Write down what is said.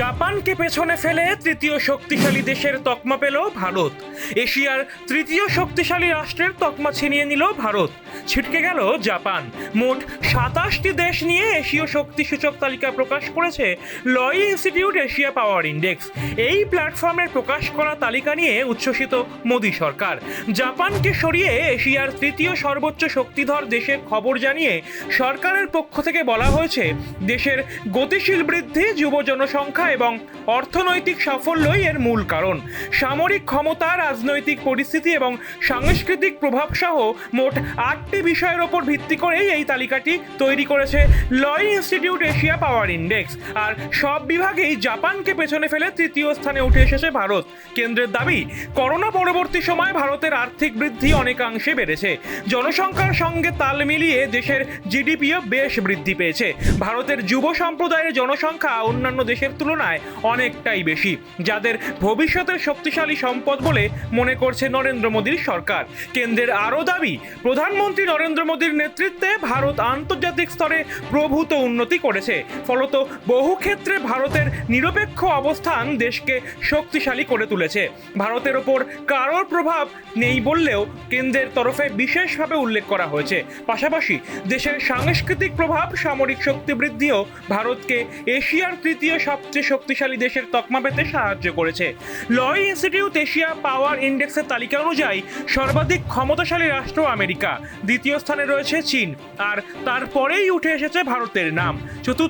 জাপানকে পেছনে ফেলে তৃতীয় শক্তিশালী দেশের তকমা পেল ভারত। এশিয়ার তৃতীয় শক্তিশালী রাষ্ট্রের তকমা ছিনিয়ে নিল ভারত। ছিটকে গেল জাপান। মোট সাতাশটি দেশ নিয়ে এশীয় শক্তি সূচক তালিকা প্রকাশ করেছে লয় ইনস্টিটিউট এশিয়া পাওয়ার ইন্ডেক্স। এই প্ল্যাটফর্মের প্রকাশ করা তালিকা নিয়ে উচ্ছ্বসিত মোদী সরকার। জাপানকে সরিয়ে এশিয়ার তৃতীয় সর্বোচ্চ শক্তিধর দেশের খবর জানিয়ে সরকারের পক্ষ থেকে বলা হয়েছে, দেশের গতিশীল বৃদ্ধি যুব জনসংখ্যা এবং অর্থনৈতিক সাফল্যই এর মূল কারণ। সামরিক ক্ষমতা, রাজনৈতিক পরিস্থিতি এবং সাংস্কৃতিক প্রভাব সহ মোট আটটি বিষয়ের ওপর ভিত্তি করেই এই তালিকাটি তৈরি করেছে Lowy institute Asia power index. আর সব বিভাগেই জাপানকে পেছনে ফেলে তৃতীয় স্থানে উঠে এসেছে ভারত। কেন্দ্রের দাবি, করোনা পরবর্তী সময় ভারতের আর্থিক বৃদ্ধি অনেকাংশে বেড়েছে। জনসংখ্যার সঙ্গে তাল মিলিয়ে দেশের জিডিপিও বেশ বৃদ্ধি পেয়েছে। ভারতের যুব সম্প্রদায়ের জনসংখ্যা অন্যান্য দেশের তুলনায় অনেকটাই বেশি, যাদের ভবিষ্যতের শক্তিশালী সম্পদ বলে মনে করছে নরেন্দ্র মোদীর সরকার। কেন্দ্রের আরও দাবি, প্রধানমন্ত্রী নরেন্দ্র মোদীর নেতৃত্বে ভারত আন্তর্জাতিক স্তরে প্রভূত উন্নতি করেছে। ফলত বহু ক্ষেত্রে ভারতের নিরপেক্ষ অবস্থান দেশকে শক্তিশালী করে তুলেছে। ভারতের ওপর কারোর প্রভাব নেই বললেও কেন্দ্রের তরফে বিশেষভাবে উল্লেখ করা হয়েছে। পাশাপাশি দেশের সাংস্কৃতিক প্রভাব, সামরিক শক্তি বৃদ্ধিও ভারতকে এশিয়ার তৃতীয় সবচেয়ে শক্তিশালী দেশের তকমা পেতে সাহায্য করেছে। লয় ইনস্টিটিউট এশিয়া পাওয়ার ইন্ডেক্সের তালিকা অনুযায়ী সর্বাধিক ক্ষমতাশালী রাষ্ট্র আমেরিকা, দ্বিতীয় স্থানে রয়েছে চীন, আর তারপরেই উঠে এসেছে ভারতের নাম। চতুর্থ